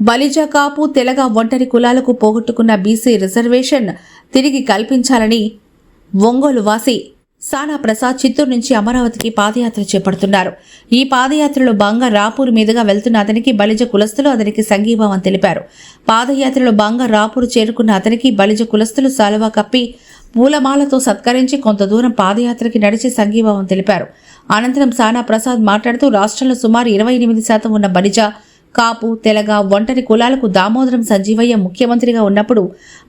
బలిజ కాపు తెలగ ఒంటరి కులాలకు పోగొట్టుకున్న బీసీ రిజర్వేషన్ తిరిగి కల్పించాలని ఒంగోలు వాసి సానా ప్రసాద్ చిత్తూరు నుంచి అమరావతికి పాదయాత్ర చేపడుతున్నారు. ఈ పాదయాత్రలో భాగంగా రాపూర్ మీదుగా వెళ్తున్న అతనికి బలిజ కులస్తులు అతనికి సంఘీభావం తెలిపారు. పాదయాత్రలో భాగంగా రాపూర్ చేరుకున్న అతనికి బలిజ కులస్తులు సాలువా కప్పి పూలమాలతో సత్కరించి కొంత దూరం పాదయాత్రకి నడిచి సంఘీభావం తెలిపారు. అనంతరం సానా ప్రసాద్ మాట్లాడుతూ రాష్ట్రంలో సుమారు ఇరవై ఎనిమిది శాతం ఉన్న బలిజ కాపు తెలగ ఒంటరి కులాలకు దామోదరం సంజీవయ్య ముఖ్యమంత్రిగా ఉన్నప్పుడు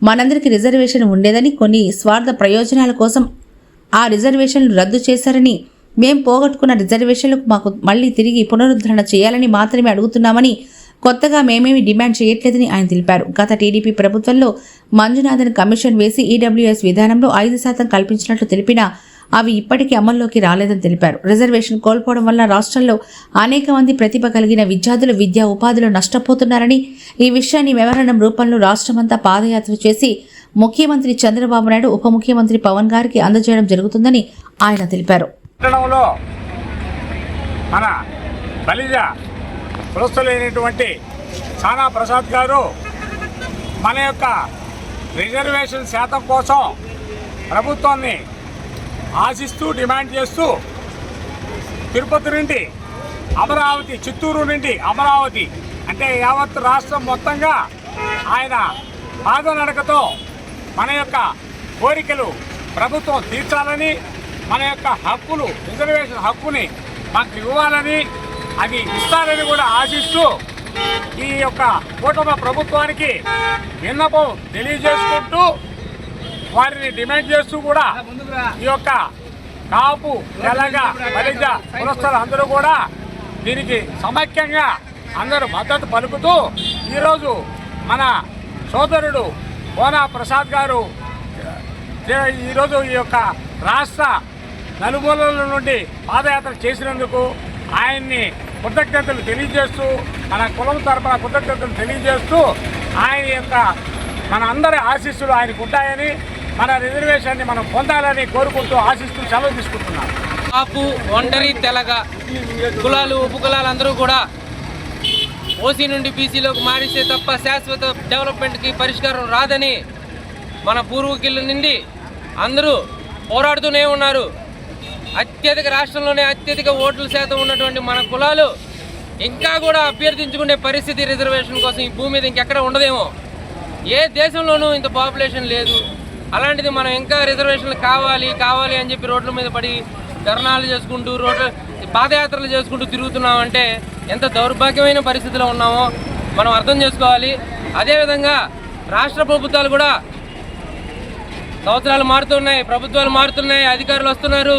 మనందరికీ రిజర్వేషన్ ఉండేదని కొన్ని స్వార్థ ప్రయోజనాల కోసం ఆ రిజర్వేషన్లు రద్దు చేశారని మేం పోగొట్టుకున్న రిజర్వేషన్లకు మాకు మళ్ళీ తిరిగి పునరుద్ధరణ చేయాలని మాత్రమే అడుగుతున్నామని కొత్తగా మేమేమి డిమాండ్ చేయట్లేదని ఆయన తెలిపారు. గత టీడీపీ ప్రభుత్వంలో మంజునాథన్ కమిషన్ వేసి ఈడబ్ల్యూఎస్ విధానంలో ఐదు శాతం కల్పించినట్లు తెలిపినా అవి ఇప్పటికీ అమల్లోకి రాలేదని తెలిపారు. రిజర్వేషన్ కోల్పోవడం వల్ల రాష్ట్రంలో అనేక మంది ప్రతిభ కలిగిన విద్యార్థులు విద్యా ఉపాధులు నష్టపోతున్నారని ఈ విషయాన్ని వివరణం రూపంలో రాష్ట్రమంతా పాదయాత్ర చేసి ముఖ్యమంత్రి చంద్రబాబు నాయుడు ఉప ముఖ్యమంత్రి పవన్ గారికి అందజేయడం జరుగుతుందని ఆయన తెలిపారు. మన బలిజ కులస్తులైనటువంటి సానా ప్రసాద్ గారు మన యొక్క రిజర్వేషన్ శాతం కోసం ప్రభుత్వాన్ని ఆశిస్తూ డిమాండ్ చేస్తూ తిరుపతి నుండి అమరావతి చిత్తూరు నుండి అమరావతి అంటే యావత్ రాష్ట్రం మొత్తంగా ఆయన పాదనడకతో మన యొక్క కోరికలు ప్రభుత్వం తీర్చాలని మన యొక్క హక్కులు రిజర్వేషన్ హక్కుని మాకు ఇవ్వాలని అది ఇస్తారని కూడా ఆశిస్తూ ఈ యొక్క కూటమి ప్రభుత్వానికి విన్నపం తెలియజేసుకుంటూ వారిని డిమాండ్ చేస్తూ కూడా ఈ యొక్క కాపు తెలంగ బలిజ కులస్తులు అందరూ కూడా దీనికి సమైక్యంగా అందరూ మద్దతు పలుకుతూ ఈరోజు మన సోదరుడు బోనా ప్రసాద్ గారు ఈరోజు ఈ యొక్క రాష్ట్ర నలుమూలల నుండి పాదయాత్ర చేసినందుకు ఆయన్ని కృతజ్ఞతలు తెలియజేస్తూ మన కులం తరపున కృతజ్ఞతలు తెలియజేస్తూ ఆయన యొక్క మన అందరి ఆశీస్సులు ఆయనకు ఉంటాయని మన రిజర్వేషన్ని మనం పొందాలని కోరుకుంటూ ఆశిస్తూ సెలవు తీసుకుంటున్నాం. కాపు ఒంటరి తెలగ కులాలు ఉపకులాలు అందరూ కూడా ఓసీ నుండి బీసీలోకి మారిస్తే తప్ప శాశ్వత డెవలప్మెంట్కి పరిష్కారం రాదని మన పూర్వీకుల నుండి అందరూ పోరాడుతూనే ఉన్నారు. అత్యధిక రాష్ట్రంలోనే అత్యధిక ఓట్ల శాతం ఉన్నటువంటి మన కులాలు ఇంకా కూడా అభ్యర్థించుకునే పరిస్థితి రిజర్వేషన్ కోసం ఈ భూమి మీద ఇంకెక్కడ ఉండదేమో. ఏ దేశంలోనూ ఇంత పాపులేషన్ లేదు. అలాంటిది మనం ఇంకా రిజర్వేషన్లు కావాలి కావాలి అని చెప్పి రోడ్ల మీద పడి ధర్నాలు చేసుకుంటూ రోడ్ల పాదయాత్రలు చేసుకుంటూ తిరుగుతున్నామంటే ఎంత దౌర్భాగ్యమైన పరిస్థితిలో ఉన్నామో మనం అర్థం చేసుకోవాలి. అదేవిధంగా రాష్ట్ర ప్రభుత్వాలు కూడా సంవత్సరాలు మారుతున్నాయి ప్రభుత్వాలు మారుతున్నాయి అధికారులు వస్తున్నారు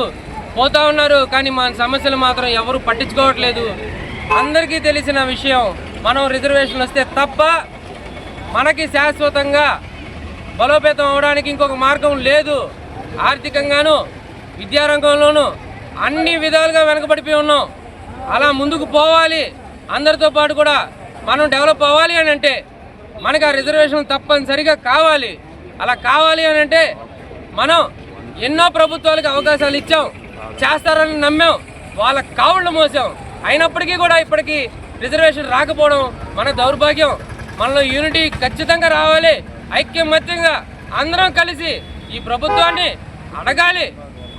పోతా ఉన్నారు కానీ మన సమస్యలు మాత్రం ఎవరు పట్టించుకోవట్లేదు. అందరికీ తెలిసిన విషయం మనం రిజర్వేషన్ వస్తే తప్ప మనకి శాశ్వతంగా బలోపేతం అవడానికి ఇంకొక మార్గం లేదు. ఆర్థికంగాను విద్యారంగంలోనూ అన్ని విధాలుగా వెనకబడిపోయి ఉన్నాం. అలా ముందుకు పోవాలి. అందరితో పాటు కూడా మనం డెవలప్ అవ్వాలి అని అంటే మనకు ఆ రిజర్వేషన్ తప్పనిసరిగా కావాలి. అలా కావాలి అని అంటే మనం ఎన్నో ప్రభుత్వాలకు అవకాశాలు ఇచ్చాం. చేస్తారని నమ్మాం. వాళ్ళ కావుళ్ళు మోసాం. అయినప్పటికీ కూడా ఇప్పటికీ రిజర్వేషన్ రాకపోవడం మన దౌర్భాగ్యం. మనలో యూనిటీ ఖచ్చితంగా రావాలి. ఐక్యమత్యంగా అందరం కలిసి ఈ ప్రభుత్వాన్ని అడగాలి.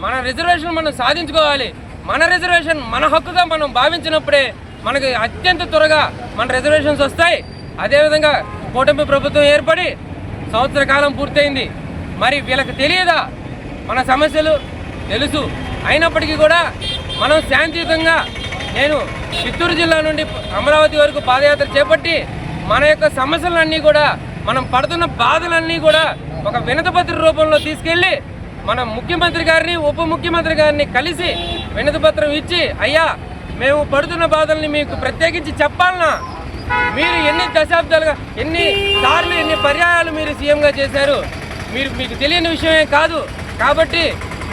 మన రిజర్వేషన్ మనం సాధించుకోవాలి. మన రిజర్వేషన్ మన హక్కుగా మనం భావించినప్పుడే మనకి అత్యంత త్వరగా మన రిజర్వేషన్స్ వస్తాయి. అదేవిధంగా కూటమి ప్రభుత్వం ఏర్పడి సంవత్సర కాలం పూర్తయింది. మరి వీళ్ళకి తెలియదా? మన సమస్యలు తెలుసు. అయినప్పటికీ కూడా మనం శాంతియుతంగా నేను చిత్తూరు జిల్లా నుండి అమరావతి వరకు పాదయాత్ర చేపట్టి మన యొక్క సమస్యలన్నీ కూడా మనం పడుతున్న బాధలన్నీ కూడా ఒక వినతపత్ర రూపంలో తీసుకెళ్ళి మన ముఖ్యమంత్రి గారిని ఉప ముఖ్యమంత్రి గారిని కలిసి వినతిపత్రం ఇచ్చి అయ్యా మేము పడుతున్న బాధల్ని మీకు ప్రత్యేకించి చెప్పాలనా? మీరు ఎన్ని దశాబ్దాలుగా ఎన్ని సార్లు ఎన్ని పర్యాయాలు మీరు సీఎంగా చేశారు? మీరు మీకు తెలియని విషయమే కాదు. కాబట్టి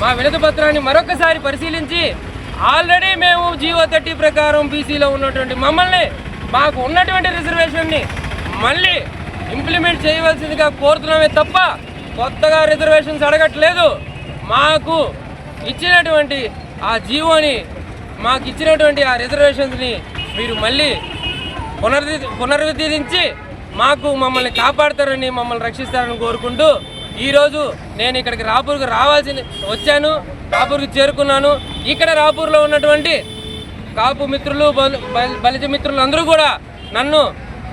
మా వినతపత్రాన్ని మరొకసారి పరిశీలించి ఆల్రెడీ మేము జీవో థర్టీ ప్రకారం బీసీలో ఉన్నటువంటి మమ్మల్ని మాకు ఉన్నటువంటి రిజర్వేషన్ని మళ్ళీ ఇంప్లిమెంట్ చేయవలసిందిగా కోరుతున్నామే తప్ప కొత్తగా రిజర్వేషన్స్ అడగట్లేదు. మాకు ఇచ్చినటువంటి ఆ జీవోని మాకు ఇచ్చినటువంటి ఆ రిజర్వేషన్స్ని మీరు మళ్ళీ పునరుద్ధి పునరుద్ధరించి మాకు మమ్మల్ని కాపాడతారని మమ్మల్ని రక్షిస్తారని కోరుకుంటూ ఈరోజు నేను ఇక్కడికి రాపూర్కి రావాల్సి వచ్చాను రాపూర్కి చేరుకున్నాను. ఇక్కడ రాపూర్లో ఉన్నటువంటి కాపు మిత్రులు బలిజ మిత్రులు అందరూ కూడా నన్ను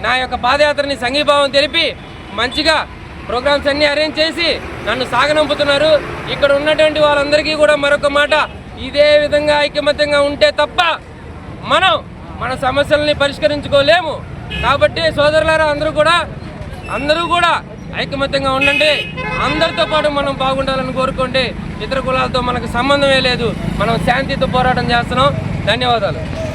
నా యొక్క పాదయాత్రని సంఘీభావం తెలిపి మంచిగా ప్రోగ్రామ్స్ అన్నీ అరేంజ్ చేసి నన్ను సాగనంపుతున్నారు. ఇక్కడ ఉన్నటువంటి వాళ్ళందరికీ కూడా మరొక మాట. ఇదే విధంగా ఐకమత్యంగా ఉంటే తప్ప మనం మన సమస్యలని పరిష్కరించుకోలేము. కాబట్టి సోదరులారా అందరూ కూడా అందరూ కూడా ఐకమత్యంగా ఉండండి. అందరితో పాటు మనం బాగుండాలని కోరుకోండి. ఇతర కులాలతో మనకు సంబంధమే లేదు. మనం శాంతితో పోరాటం చేస్తున్నాం. ధన్యవాదాలు.